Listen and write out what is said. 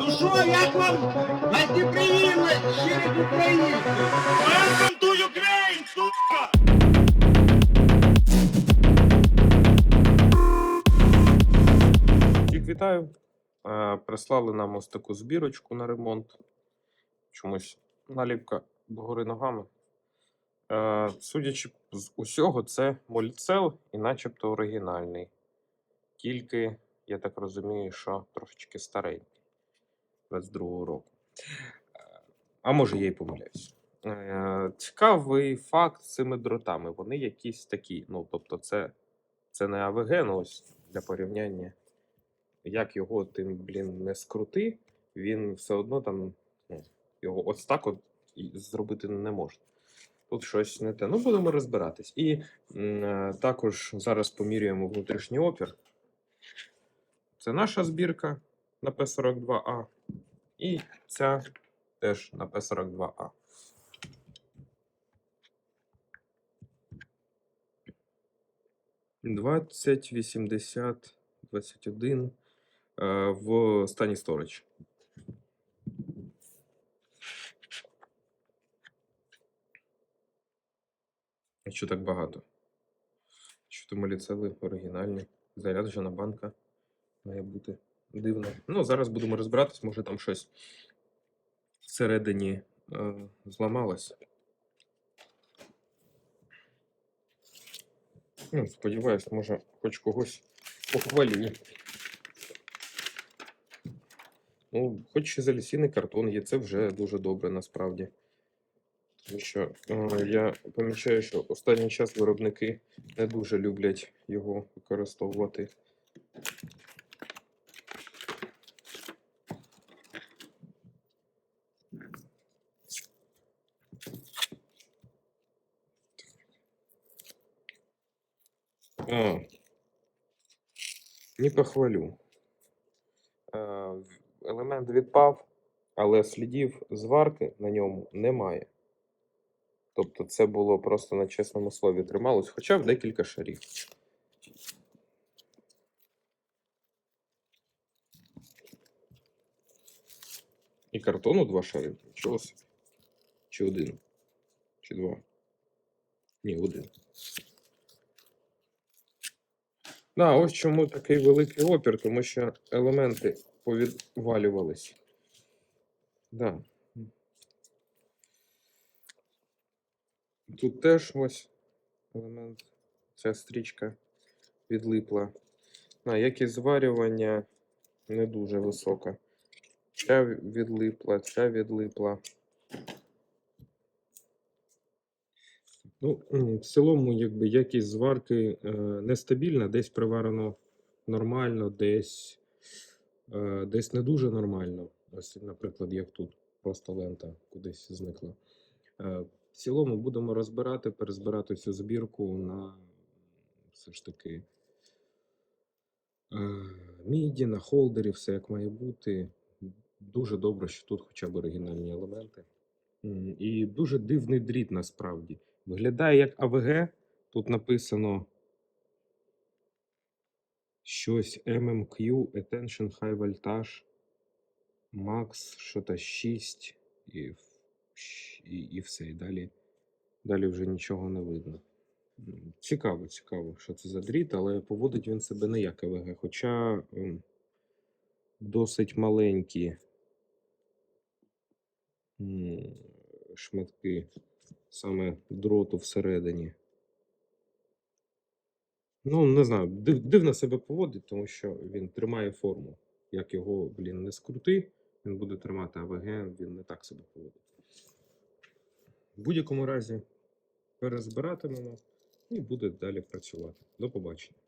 Ну що, як вам гостеприимность через українців? Welcome to Ukraine, сука! Всіх вітаю. Е, Прислали нам ось таку збірочку на ремонт. Чомусь наліпка догори ногами. Е, Судячи з усього, це моліцел і начебто оригінальний. Тільки, я так розумію, що трошечки старенький 22-го року. А може, я й помиляюсь. Е, Цікавий факт з цими дротами. Вони якісь такі. Ну, тобто, це, це не АВГ, ну ось для порівняння як його тим, блін, не скрути, він все одно там ну, його ось так от зробити не можна. Тут щось не те. Ну, будемо розбиратись. І м, е, також зараз поміряємо внутрішній опір. Це наша збірка на P42A. І ця теж на P42A. Двадцять, вісімдесят, двадцять один е, в стані. А що так багато? Що то моліцели оригінальні. Заряджена банка має бути дивно. Ну, зараз будемо розбиратись, може там щось всередині е, зламалось. Ну, сподіваюсь, може, хоч когось похвалю. Ну, хоч і залісіний картон є, це вже дуже добре насправді. Тому що е, я помічаю, що останній час виробники не дуже люблять його використовувати. А, не похвалю. Елемент відпав, але слідів зварки на ньому немає. Тобто це було просто на чесному слові трималось, хоча б декілька шарів. І картону два шари. Нічого собі. Чи один? Чи два? Ні, один. Да, ось чому такий великий опір, тому що елементи повідвалювались. Да. Тут теж ось елемент, ця стрічка відлипла. На якість зварювання не дуже висока. Ця відлипла, ця відлипла. Ну, в цілому, якби якість зварки е, нестабільна, десь приварено нормально, десь, е, десь не дуже нормально. Ось, наприклад, як тут, просто лента кудись зникла. Е, в цілому будемо розбирати, перезбирати цю збірку на все ж таки е, міді, на холдері, все як має бути. Дуже добре, що тут хоча б оригінальні елементи. І дуже дивний дріт насправді. Виглядає як АВГ. Тут написано щось MMQ, Attention High Voltage, Max, що то 6 і, і, і все. І далі, далі вже нічого не видно. Цікаво, цікаво, що це за дріт, але поводить він себе не як АВГ, хоча ем, досить маленькі шматки саме дроту всередині. Ну, не знаю, див, дивно себе поводить, тому що він тримає форму. Як його, блін, не скрути, він буде тримати АВГ, він не так себе поводить. В будь-якому разі перезбиратимемо і буде далі працювати. До побачення.